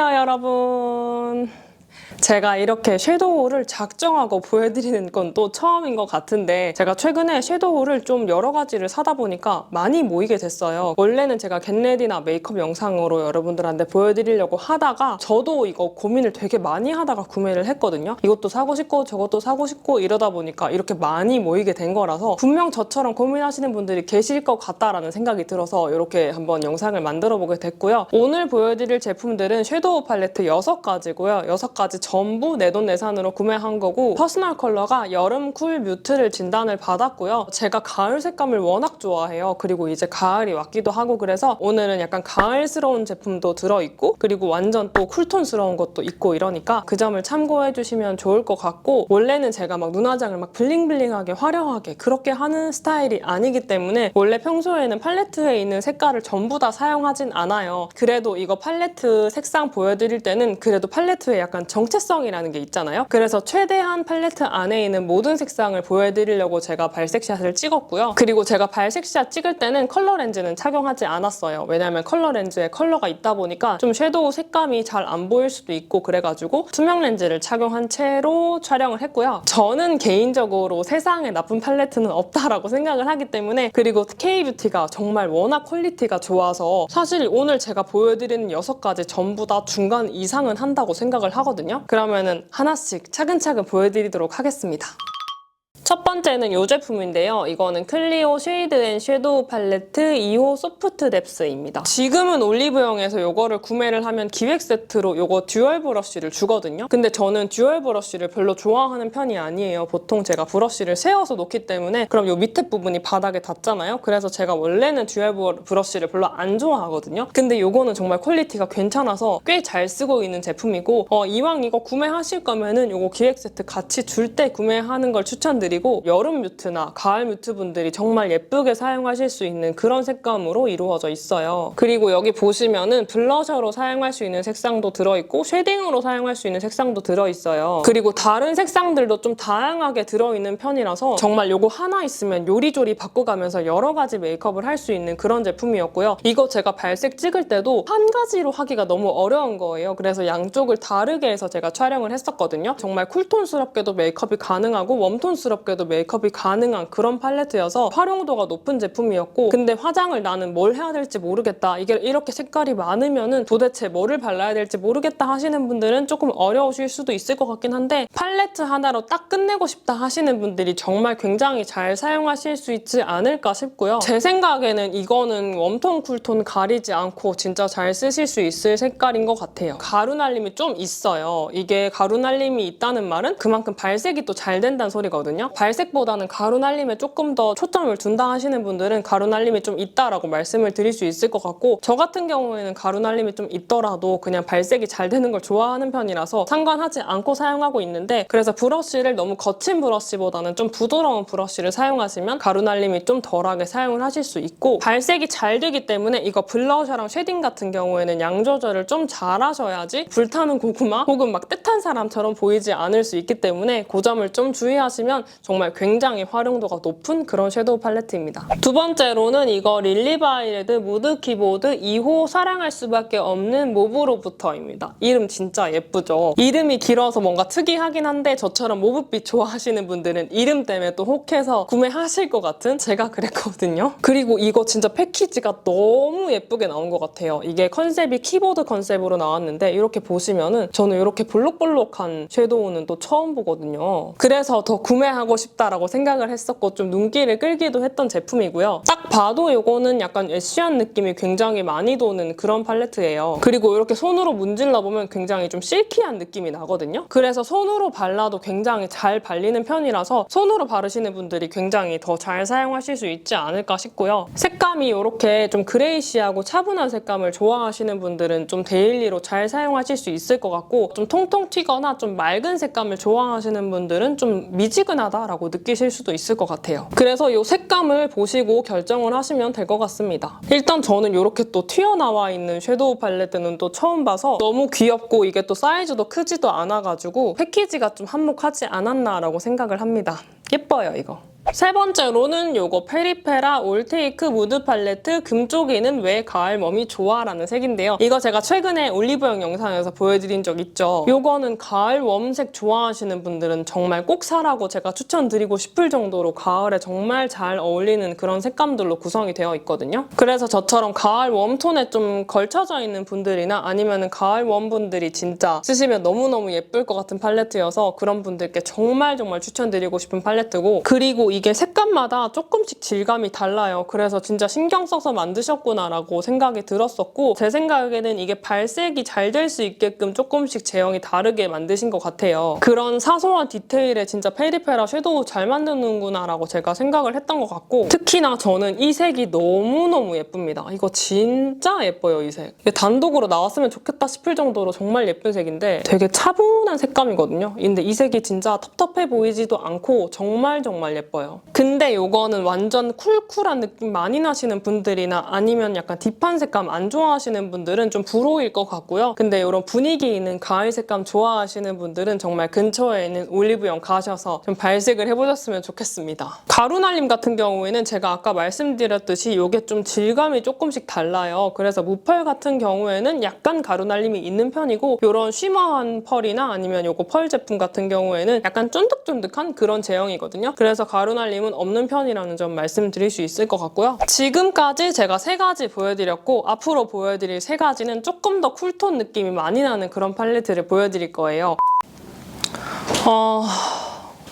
안녕하세요, 여러분. 제가 이렇게 섀도우를 작정하고 보여드리는 건 또 처음인 것 같은데 제가 최근에 섀도우를 좀 여러 가지를 사다 보니까 많이 모이게 됐어요. 원래는 제가 겟레디나 메이크업 영상으로 여러분들한테 보여드리려고 하다가 저도 이거 고민을 되게 많이 하다가 구매를 했거든요. 이것도 사고 싶고 저것도 사고 싶고 이러다 보니까 이렇게 많이 모이게 된 거라서 분명 저처럼 고민하시는 분들이 계실 것 같다라는 생각이 들어서 이렇게 한번 영상을 만들어 보게 됐고요. 오늘 보여드릴 제품들은 섀도우 팔레트 6가지고요. 6가지 전부 내돈내산으로 구매한 거고 퍼스널 컬러가 여름 쿨 뮤트를 진단을 받았고요. 제가 가을 색감을 워낙 좋아해요. 그리고 이제 가을이 왔기도 하고 그래서 오늘은 약간 가을스러운 제품도 들어있고 그리고 완전 또 쿨톤스러운 것도 있고 이러니까 그 점을 참고해 주시면 좋을 것 같고 원래는 제가 막 눈화장을 막 블링블링하게 화려하게 그렇게 하는 스타일이 아니기 때문에 원래 평소에는 팔레트에 있는 색깔을 전부 다 사용하진 않아요. 그래도 이거 팔레트 색상 보여드릴 때는 그래도 팔레트에 약간 정체 성이라는 게 있잖아요. 그래서 최대한 팔레트 안에 있는 모든 색상을 보여드리려고 제가 발색샷을 찍었고요. 그리고 제가 발색샷 찍을 때는 컬러 렌즈는 착용하지 않았어요. 왜냐면 컬러 렌즈에 컬러가 있다 보니까 좀 섀도우 색감이 잘 안 보일 수도 있고 그래가지고 투명 렌즈를 착용한 채로 촬영을 했고요. 저는 개인적으로 세상에 나쁜 팔레트는 없다라고 생각을 하기 때문에 그리고 K뷰티가 정말 워낙 퀄리티가 좋아서 사실 오늘 제가 보여드리는 여섯 가지 전부 다 중간 이상은 한다고 생각을 하거든요. 그러면은 하나씩 차근차근 보여드리도록 하겠습니다. 첫 번째는 이 제품인데요. 이거는 클리오 쉐이드 앤 섀도우 팔레트 2호 소프트 뎁스입니다. 지금은 올리브영에서 이거를 구매를 하면 기획 세트로 이거 듀얼 브러쉬를 주거든요. 근데 저는 듀얼 브러쉬를 별로 좋아하는 편이 아니에요. 보통 제가 브러쉬를 세워서 놓기 때문에 그럼 이 밑에 부분이 바닥에 닿잖아요. 그래서 제가 원래는 듀얼 브- 브러쉬를 별로 안 좋아하거든요. 근데 이거는 정말 퀄리티가 괜찮아서 꽤 잘 쓰고 있는 제품이고 어, 이왕 이거 구매하실 거면은 이거 기획 세트 같이 줄 때 구매하는 걸 추천드리고 여름 뮤트나 가을 뮤트 분들이 정말 예쁘게 사용하실 수 있는 그런 색감으로 이루어져 있어요. 그리고 여기 보시면은 블러셔로 사용할 수 있는 색상도 들어있고 쉐딩으로 사용할 수 있는 색상도 들어있어요. 그리고 다른 색상들도 좀 다양하게 들어있는 편이라서 정말 요거 하나 있으면 요리조리 바꿔가면서 여러 가지 메이크업을 할 수 있는 그런 제품이었고요. 이거 제가 발색 찍을 때도 한 가지로 하기가 너무 어려운 거예요. 그래서 양쪽을 다르게 해서 제가 촬영을 했었거든요. 정말 쿨톤스럽게도 메이크업이 가능하고 웜톤스럽게 도 메이크업이 가능한 그런 팔레트여서 활용도가 높은 제품이었고 근데 화장을 나는 뭘 해야 될지 모르겠다. 이게 이렇게 색깔이 많으면은 도대체 뭐를 발라야 될지 모르겠다 하시는 분들은 조금 어려우실 수도 있을 것 같긴 한데 팔레트 하나로 딱 끝내고 싶다 하시는 분들이 정말 굉장히 잘 사용하실 수 있지 않을까 싶고요. 제 생각에는 이거는 웜톤, 쿨톤 가리지 않고 진짜 잘 쓰실 수 있을 색깔인 것 같아요. 가루 날림이 좀 있어요. 이게 가루 날림이 있다는 말은 그만큼 발색이 또 잘 된다는 소리거든요. 발색보다는 가루 날림에 조금 더 초점을 둔다 하시는 분들은 가루 날림이 좀 있다라고 말씀을 드릴 수 있을 것 같고 저 같은 경우에는 가루 날림이 좀 있더라도 그냥 발색이 잘 되는 걸 좋아하는 편이라서 상관하지 않고 사용하고 있는데 그래서 브러쉬를 너무 거친 브러쉬보다는 좀 부드러운 브러쉬를 사용하시면 가루 날림이 좀 덜하게 사용을 하실 수 있고 발색이 잘 되기 때문에 이거 블러셔랑 쉐딩 같은 경우에는 양 조절을 좀 잘 하셔야지 불타는 고구마 혹은 막 뜻한 사람처럼 보이지 않을 수 있기 때문에 그 점을 좀 주의하시면 정말 굉장히 활용도가 높은 그런 섀도우 팔레트입니다. 두 번째로는 이거 릴리바이레드 무드 키보드 2호 사랑할 수밖에 없는 모브로부터입니다. 이름 진짜 예쁘죠? 이름이 길어서 뭔가 특이하긴 한데 저처럼 모브빛 좋아하시는 분들은 이름 때문에 또 혹해서 구매하실 것 같은 제가 그랬거든요. 그리고 이거 진짜 패키지가 너무 예쁘게 나온 것 같아요. 이게 컨셉이 키보드 컨셉으로 나왔는데 이렇게 보시면은 저는 이렇게 볼록볼록한 섀도우는 또 처음 보거든요. 그래서 더 구매하고 싶다라고 생각을 했었고 좀 눈길을 끌기도 했던 제품이고요. 딱 봐도 이거는 약간 애쉬한 느낌이 굉장히 많이 도는 그런 팔레트예요. 그리고 이렇게 손으로 문질러 보면 굉장히 좀 실키한 느낌이 나거든요. 그래서 손으로 발라도 굉장히 잘 발리는 편이라서 손으로 바르시는 분들이 굉장히 더 잘 사용하실 수 있지 않을까 싶고요. 색감이 이렇게 좀 그레이시하고 차분한 색감을 좋아하시는 분들은 좀 데일리로 잘 사용하실 수 있을 것 같고 좀 통통 튀거나 좀 맑은 색감을 좋아하시는 분들은 좀 미지근하다 라고 느끼실 수도 있을 것 같아요. 그래서 이 색감을 보시고 결정을 하시면 될 것 같습니다. 일단 저는 이렇게 또 튀어나와 있는 섀도우 팔레트는 또 처음 봐서 너무 귀엽고 이게 또 사이즈도 크지도 않아가지고 패키지가 좀 한몫하지 않았나라고 생각을 합니다. 예뻐요, 이거. 세 번째로는 요거 페리페라 올테이크 무드 팔레트 금쪽이는 왜 가을 웜이 좋아? 라는 색인데요. 이거 제가 최근에 올리브영 영상에서 보여드린 적 있죠. 요거는 가을 웜색 좋아하시는 분들은 정말 꼭 사라고 제가 추천드리고 싶을 정도로 가을에 정말 잘 어울리는 그런 색감들로 구성이 되어 있거든요. 그래서 저처럼 가을 웜톤에 좀 걸쳐져 있는 분들이나 아니면 가을 웜분들이 진짜 쓰시면 너무너무 예쁠 것 같은 팔레트여서 그런 분들께 정말 정말 추천드리고 싶은 팔레트고 그리고 이게 색감마다 조금씩 질감이 달라요. 그래서 진짜 신경 써서 만드셨구나라고 생각이 들었었고 제 생각에는 이게 발색이 잘 될 수 있게끔 조금씩 제형이 다르게 만드신 것 같아요. 그런 사소한 디테일에 진짜 페리페라 섀도우 잘 만드는구나라고 제가 생각을 했던 것 같고 특히나 저는 이 색이 너무너무 예쁩니다. 이거 진짜 예뻐요, 이 색. 단독으로 나왔으면 좋겠다 싶을 정도로 정말 예쁜 색인데 되게 차분한 색감이거든요. 근데 이 색이 진짜 텁텁해 보이지도 않고 정말 정말 예뻐요. 근데 이거는 완전 쿨쿨한 느낌 많이 나시는 분들이나 아니면 약간 딥한 색감 안 좋아하시는 분들은 좀 불호일 것 같고요. 근데 이런 분위기 있는 가을 색감 좋아하시는 분들은 정말 근처에 있는 올리브영 가셔서 좀 발색을 해보셨으면 좋겠습니다. 가루날림 같은 경우에는 제가 아까 말씀드렸듯이 이게 좀 질감이 조금씩 달라요. 그래서 무펄 같은 경우에는 약간 가루날림이 있는 편이고 이런 쉬머한 펄이나 아니면 요거 펄 제품 같은 경우에는 약간 쫀득쫀득한 그런 제형이거든요. 그래서 가 루날림은 없는 편이라는 점 말씀드릴 수 있을 것 같고요. 지금까지 제가 세 가지 보여드렸고 앞으로 보여드릴 세 가지는 조금 더 쿨톤 느낌이 많이 나는 그런 팔레트를 보여드릴 거예요. 어...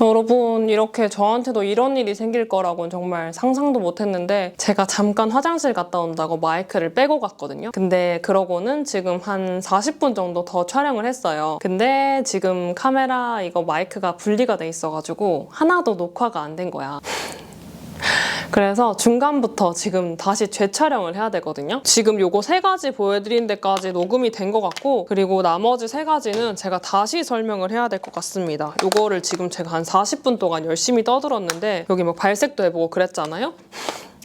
여러분 이렇게 저한테도 이런 일이 생길 거라고는 정말 상상도 못했는데 제가 잠깐 화장실 갔다 온다고 마이크를 빼고 갔거든요. 근데 그러고는 지금 한 40분 정도 더 촬영을 했어요. 근데 지금 카메라 이거 마이크가 분리가 돼 있어가지고 하나도 녹화가 안 된 거야. 그래서 중간부터 지금 다시 재촬영을 해야 되거든요. 지금 요거 세 가지 보여드린 데까지 녹음이 된 것 같고 그리고 나머지 세 가지는 제가 다시 설명을 해야 될 것 같습니다. 요거를 지금 제가 한 40분 동안 열심히 떠들었는데 여기 막 발색도 해보고 그랬잖아요.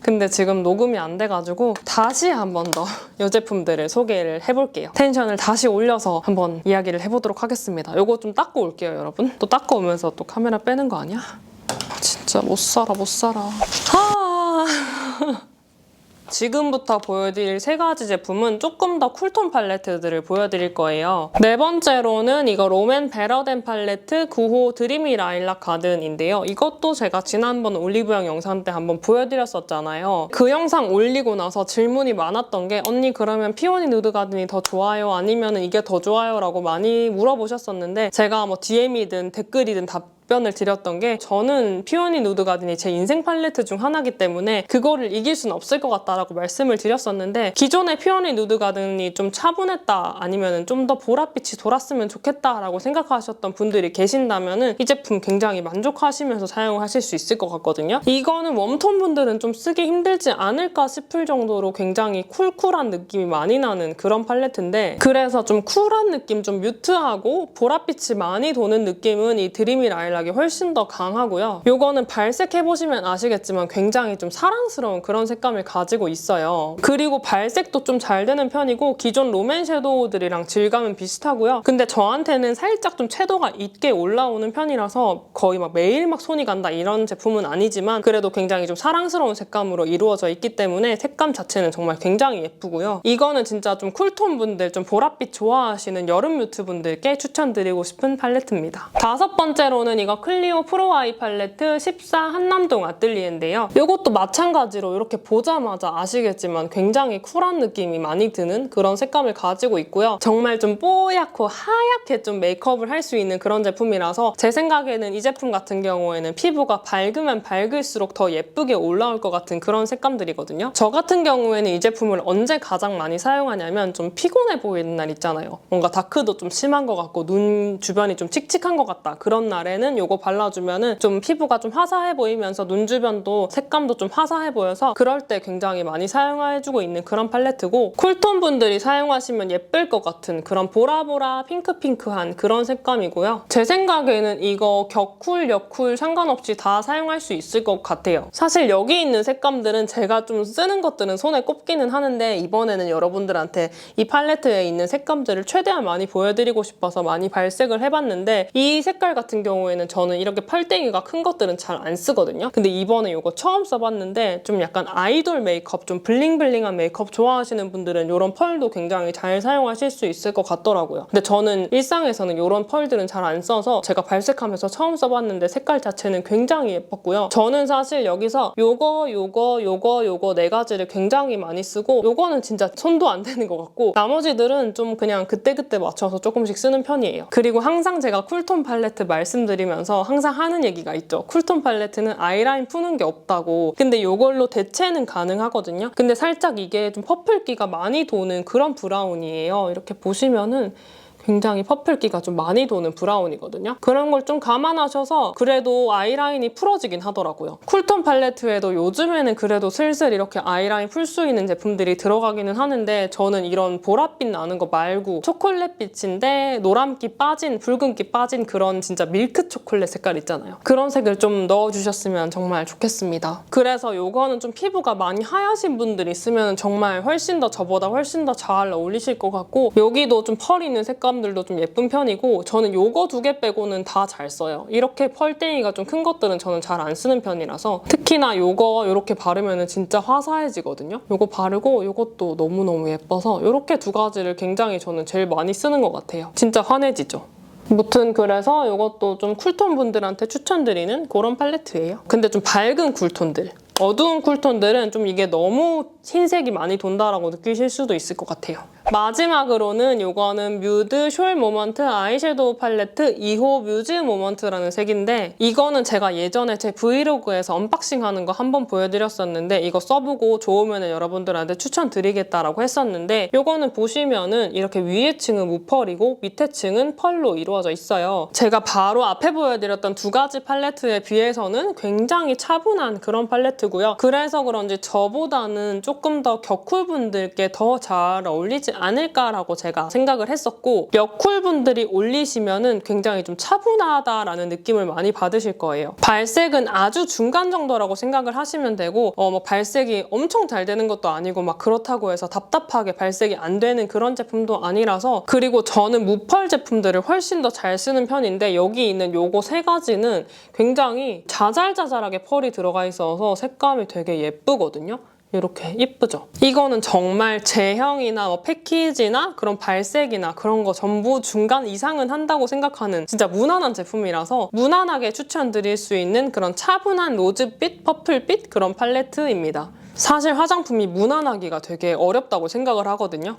근데 지금 녹음이 안 돼가지고 다시 한 번 더 이 제품들을 소개를 해볼게요. 텐션을 다시 올려서 한번 이야기를 해보도록 하겠습니다. 요거 좀 닦고 올게요, 여러분. 또 닦고 오면서 또 카메라 빼는 거 아니야? 진짜 못 살아 못 살아. 아. 지금부터 보여드릴 세 가지 제품은 조금 더 쿨톤 팔레트들을 보여드릴 거예요. 네 번째로는 이거 롬앤 베러덴 팔레트 9호 드리미 라일락 가든인데요. 이것도 제가 지난번 올리브영 영상 때 한번 보여드렸었잖아요. 그 영상 올리고 나서 질문이 많았던 게 언니 그러면 피오니 누드 가든이 더 좋아요? 아니면 이게 더 좋아요? 라고 많이 물어보셨었는데 제가 뭐 DM이든 댓글이든 답 답변을 드렸던 게 저는 피오니 누드 가든이 제 인생 팔레트 중 하나이기 때문에 그거를 이길 수는 없을 것 같다라고 말씀을 드렸었는데 기존의 피오니 누드 가든이 좀 차분했다 아니면 좀 더 보랏빛이 돌았으면 좋겠다라고 생각하셨던 분들이 계신다면 이 제품 굉장히 만족하시면서 사용하실 수 있을 것 같거든요. 이거는 웜톤 분들은 좀 쓰기 힘들지 않을까 싶을 정도로 굉장히 쿨쿨한 느낌이 많이 나는 그런 팔레트인데 그래서 좀 쿨한 느낌, 좀 뮤트하고 보랏빛이 많이 도는 느낌은 이 드리미 라일락 락이 훨씬 더 강하고요. 이거는 발색해보시면 아시겠지만 굉장히 좀 사랑스러운 그런 색감을 가지고 있어요. 그리고 발색도 좀 잘 되는 편이고 기존 롬앤 섀도우들이랑 질감은 비슷하고요. 근데 저한테는 살짝 좀 채도가 있게 올라오는 편이라서 거의 막 매일 막 손이 간다 이런 제품은 아니지만 그래도 굉장히 좀 사랑스러운 색감으로 이루어져 있기 때문에 색감 자체는 정말 굉장히 예쁘고요. 이거는 진짜 좀 쿨톤 분들, 좀 보랏빛 좋아하시는 여름 뮤트 분들께 추천드리고 싶은 팔레트입니다. 다섯 번째로는 이거 클리오 프로 아이 팔레트 14 한남동 아뜰리에인데요. 이것도 마찬가지로 이렇게 보자마자 아시겠지만 굉장히 쿨한 느낌이 많이 드는 그런 색감을 가지고 있고요. 정말 좀 뽀얗고 하얗게 좀 메이크업을 할 수 있는 그런 제품이라서 제 생각에는 이 제품 같은 경우에는 피부가 밝으면 밝을수록 더 예쁘게 올라올 것 같은 그런 색감들이거든요. 저 같은 경우에는 이 제품을 언제 가장 많이 사용하냐면 좀 피곤해 보이는 날 있잖아요. 뭔가 다크도 좀 심한 것 같고 눈 주변이 좀 칙칙한 것 같다. 그런 날에는 이거 발라주면은 좀 피부가 좀 화사해 보이면서 눈 주변도 색감도 좀 화사해 보여서 그럴 때 굉장히 많이 사용해주고 있는 그런 팔레트고 쿨톤 분들이 사용하시면 예쁠 것 같은 그런 보라보라 핑크핑크한 그런 색감이고요. 제 생각에는 이거 격쿨, 여쿨 상관없이 다 사용할 수 있을 것 같아요. 사실 여기 있는 색감들은 제가 좀 쓰는 것들은 손에 꼽기는 하는데 이번에는 여러분들한테 이 팔레트에 있는 색감들을 최대한 많이 보여드리고 싶어서 많이 발색을 해봤는데 이 색깔 같은 경우에는 경우에는 저는 이렇게 펄땡이가 큰 것들은 잘 안 쓰거든요. 근데 이번에 이거 처음 써봤는데 좀 약간 아이돌 메이크업, 좀 블링블링한 메이크업 좋아하시는 분들은 이런 펄도 굉장히 잘 사용하실 수 있을 것 같더라고요. 근데 저는 일상에서는 이런 펄들은 잘 안 써서 제가 발색하면서 처음 써봤는데 색깔 자체는 굉장히 예뻤고요. 저는 사실 여기서 요거, 요거, 요거, 요거 네 가지를 굉장히 많이 쓰고 요거는 진짜 손도 안 되는 것 같고 나머지들은 좀 그냥 그때그때 맞춰서 조금씩 쓰는 편이에요. 그리고 항상 제가 쿨톤 팔레트 말씀드리면 서 항상 하는 얘기가 있죠. 쿨톤 팔레트는 아이라인 푸는 게 없다고. 근데 이걸로 대체는 가능하거든요. 근데 살짝 이게 좀 퍼플기가 많이 도는 그런 브라운이에요. 이렇게 보시면은 굉장히 퍼플기가 좀 많이 도는 브라운이거든요. 그런 걸 좀 감안하셔서 그래도 아이라인이 풀어지긴 하더라고요. 쿨톤 팔레트에도 요즘에는 그래도 슬슬 이렇게 아이라인 풀 수 있는 제품들이 들어가기는 하는데 저는 이런 보랏빛 나는 거 말고 초콜릿빛인데 노란기 빠진 붉은기 빠진 그런 진짜 밀크 초콜릿 색깔 있잖아요. 그런 색을 좀 넣어주셨으면 정말 좋겠습니다. 그래서 요거는 좀 피부가 많이 하얗신 분들 있으면 정말 훨씬 더 저보다 훨씬 더 잘 어울리실 것 같고 여기도 좀 펄 있는 색 감들도 좀 예쁜 편이고 저는 요거 두 개 빼고는 다 잘 써요. 이렇게 펄땡이가 좀 큰 것들은 저는 잘 안 쓰는 편이라서 특히나 요거 이렇게 바르면 진짜 화사해지거든요. 요거 바르고 요것도 너무너무 예뻐서 이렇게 두 가지를 굉장히 저는 제일 많이 쓰는 것 같아요. 진짜 환해지죠. 무튼 그래서 이것도 좀 쿨톤 분들한테 추천드리는 그런 팔레트예요. 근데 좀 밝은 쿨톤들. 어두운 쿨톤들은 좀 이게 너무 흰색이 많이 돈다라고 느끼실 수도 있을 것 같아요. 마지막으로는 이거는 뮤드 숄 모먼트 아이섀도우 팔레트 2호 뮤즈 모먼트라는 색인데 이거는 제가 예전에 제 브이로그에서 언박싱 하는 거 한번 보여드렸었는데 이거 써보고 좋으면 여러분들한테 추천드리겠다라고 했었는데 이거는 보시면은 이렇게 위에 층은 무펄이고 밑에 층은 펄로 이루어져 있어요. 제가 바로 앞에 보여드렸던 두 가지 팔레트에 비해서는 굉장히 차분한 그런 팔레트고요. 그래서 그런지 저보다는 조금 더 격쿨분들께 더 잘 어울리지 않을까라고 제가 생각을 했었고 몇쿨분들이 올리시면은 굉장히 좀 차분하다라는 느낌을 많이 받으실 거예요. 발색은 아주 중간 정도라고 생각을 하시면 되고 어, 뭐 발색이 엄청 잘 되는 것도 아니고 막 그렇다고 해서 답답하게 발색이 안 되는 그런 제품도 아니라서 그리고 저는 무펄 제품들을 훨씬 더 잘 쓰는 편인데 여기 있는 요거 세 가지는 굉장히 자잘자잘하게 펄이 들어가 있어서 색감이 되게 예쁘거든요. 이렇게 예쁘죠? 이거는 정말 제형이나 뭐 패키지나 그런 발색이나 그런 거 전부 중간 이상은 한다고 생각하는 진짜 무난한 제품이라서 무난하게 추천드릴 수 있는 그런 차분한 로즈빛, 퍼플빛 그런 팔레트입니다. 사실 화장품이 무난하기가 되게 어렵다고 생각을 하거든요.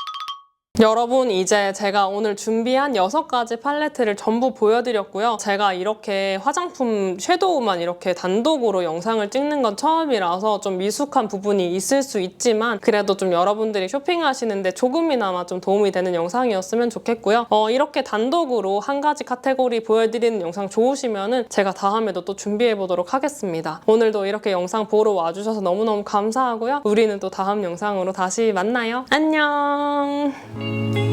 여러분 이제 제가 오늘 준비한 6가지 팔레트를 전부 보여드렸고요. 제가 이렇게 화장품 섀도우만 이렇게 단독으로 영상을 찍는 건 처음이라서 좀 미숙한 부분이 있을 수 있지만 그래도 좀 여러분들이 쇼핑하시는데 조금이나마 좀 도움이 되는 영상이었으면 좋겠고요. 어, 이렇게 단독으로 한 가지 카테고리 보여드리는 영상 좋으시면 은 제가 다음에도 또 준비해 보도록 하겠습니다. 오늘도 이렇게 영상 보러 와주셔서 너무너무 감사하고요. 우리는 또 다음 영상으로 다시 만나요. 안녕! Amen.